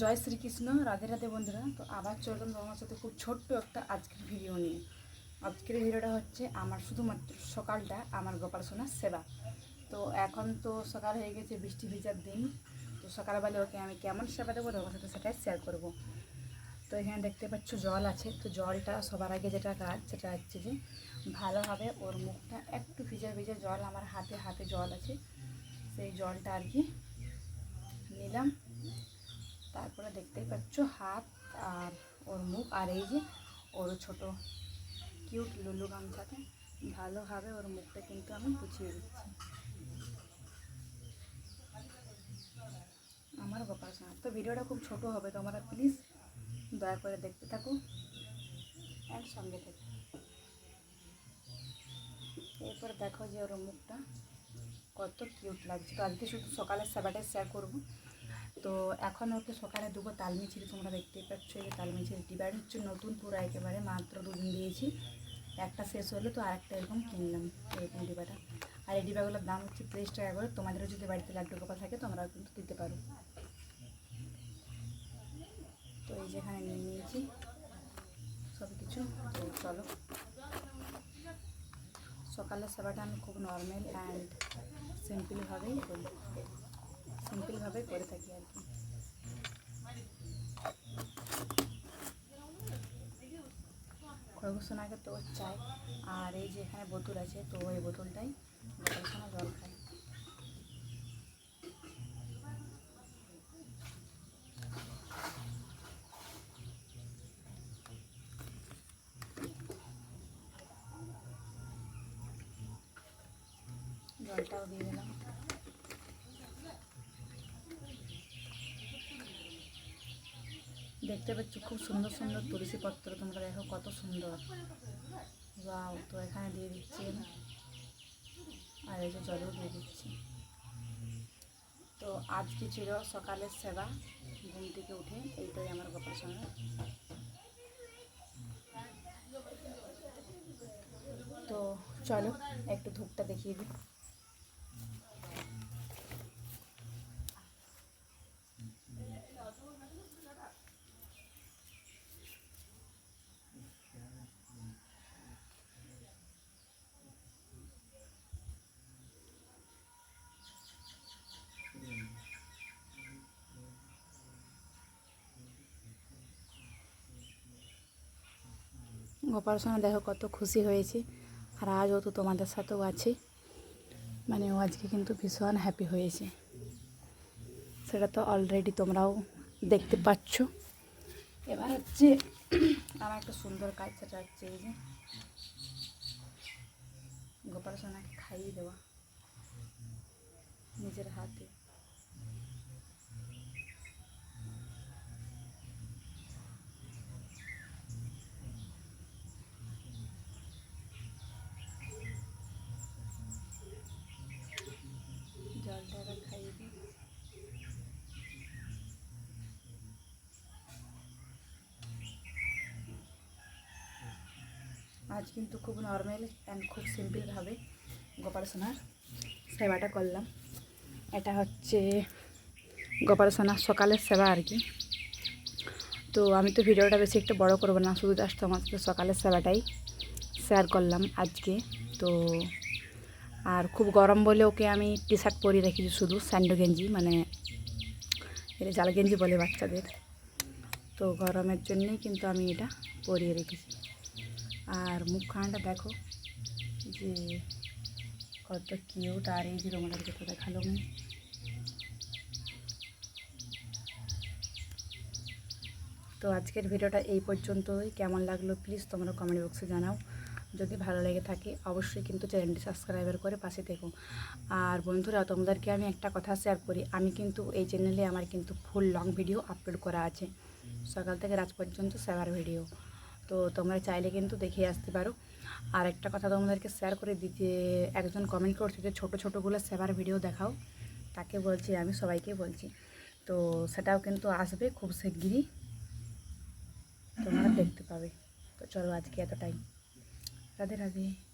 জয় শ্রীকৃষ্ণ, রাধে রাধে বন্ধুরা। তো আবার চললাম তোমার সাথে খুব ছোট্ট একটা আজকের ভিডিও নিয়ে। আজকের ভিডিওটা হচ্ছে আমার শুধুমাত্র সকালটা আমার গোপাল সোনার সেবা। তো এখন তো সকাল হয়ে গেছে, বৃষ্টি ভিজার দিন। তো সকালবেলা ওকে আমি কেমন সেবা দেবো তোমার সাথে সেটাই শেয়ার করব। তো এখানে দেখতে পাচ্ছ জল আছে। তো জলটা সবার আগে যেটা কাজ, সেটা হচ্ছে যে ভালোভাবে ওর মুখটা একটু ভিজা ভিজা জল আমার হাতে হাতে জল আছে। সেই জলটা আর কি নিলাম। তারপরে দেখতেই পাচ্ছ হাত আর ওর মুখ আর এই যে ওর ছোট কিউট লুলু গামছাতে ভালোভাবে ওর মুখটা কিন্তু আমি গুছিয়ে দিচ্ছি। আমার গোপাল সোনা তো ভিডিওটা খুব ছোট হবে, তোমরা প্লিজ দয়া করে দেখতে থাকো। অ্যান্ড সঙ্গে থেকে এরপর দেখো যে ওর মুখটা কত কিউট লাগছে। তো আজকে শুধু সকালের সেবাটাই শেয়ার করব। তো এখন ওকে সকালে দুটো তালমি ছিল তোমরা দেখতেই পাচ্ছ, এই যে তালমি ছিল ডিবার হচ্ছে নতুন, পুরো একেবারে মাত্র দুদিন দিয়েছি। একটা শেষ হলো তো আরেকটা এরকম কিনলাম, এরকম ডিবাটা। আর এই ডিবাগুলোর দাম হচ্ছে তিরিশ টাকা করে, তোমাদেরও যদি বাড়িতে লাড্ডু গোপাল থাকে, তোমরাও কিন্তু দিতে পারো। তো এই যেখানে নিয়ে নিয়েছি সব কিছু চলো। সকালের সেবাটা আমি খুব নর্মাল অ্যান্ড সিম্পলভাবেই করি সিম্পলভাবে করে থাকি আর কি। খরগোশনাকে তো চাই, আর এই যে এখানে বোতল আছে, তো ওই বোতলটাই খরগোশনা জল খায় জলটাও দিয়ে দিলাম। দেখতে পাচ্ছ, খুব সুন্দর সুন্দর তুলসী পত্র তোমরা দেখো, কত সুন্দর। ওয়াও, তো এখানে দিয়ে দিচ্ছি। আর এই যে জলেও দিয়ে দিচ্ছি। তো আজকে ছিল সকালের সেবা, ঘুম থেকে উঠে এইটাই আমার গোপাল সঙ্গে তো চলো, একটু ধূপটা দেখিয়ে দিই। গোপাল সোনা দেখো কত খুশি হয়েছে। আর আজ ও তো তোমাদের সাথেও আছে। মানে ও আজকে কিন্তু ভীষণ হ্যাপি হয়েছে। সেটা তো অলরেডি তোমরাও দেখতে পাচ্ছ। এবার হচ্ছে আমার একটা সুন্দর কাজ সেটা হচ্ছে এই যে গোপাল সোনাকে খাইয়ে দেওয়া। নিজের হাতে জলটা এবার খাইয়ে দিই আজ কিন্তু খুব নর্মাল অ্যান্ড খুব সিম্পলভাবে গোপাল সোনার সেবাটা করলাম। এটা হচ্ছে গোপাল সোনার সকালের সেবা আর কি। তো আমি তো ভিডিওটা বেশি একটু বড় করব না, শুধু জাস্ট আমার সকালের সেবাটাই শেয়ার করলাম আজকে। তো আর খুব গরম বলে ওকে আমি টি শার্ট পরিয়ে রেখেছি শুধু, স্যান্ডো গেঞ্জি মানে এটা জাল গেঞ্জি বলে বাচ্চাদের। তো গরমের জন্যই কিন্তু আমি এটা পরিয়ে রেখেছি। আর মুখখানাটা দেখো, যে কত কিউট আর এই যে তোমাদেরকে তো দেখাল আমি। তো আজকের ভিডিওটা এই পর্যন্তই। কেমন লাগল প্লিজ তোমরা কমেন্ট বক্সে জানাও। যদি ভালো লেগে থাকে, অবশ্যই কিন্তু চ্যানেলটি সাবস্ক্রাইবার করে পাশে থেকো। আর বন্ধুরা, তোমাদেরকে আমি একটা কথা শেয়ার করি। আমি কিন্তু এই চ্যানেলে আমার কিন্তু ফুল লং ভিডিও আপলোড করা আছে। সকাল থেকে রাত পর্যন্ত সেবার ভিডিও তো তোমরা চাইলে কিন্তু দেখে আসতে পারো। আর একটা কথা তোমাদেরকে শেয়ার করে দিতে একজন কমেন্ট করছে যে, ছোটো ছোটোগুলো সেবার ভিডিও দেখাও। তাকে বলছি, আমি সবাইকে বলছি। তো সেটাও কিন্তু আসবে খুব শিগগিরই। তোমরা দেখতে পাবে। তো চলো আজকে এতটাই। রাধে রাধে।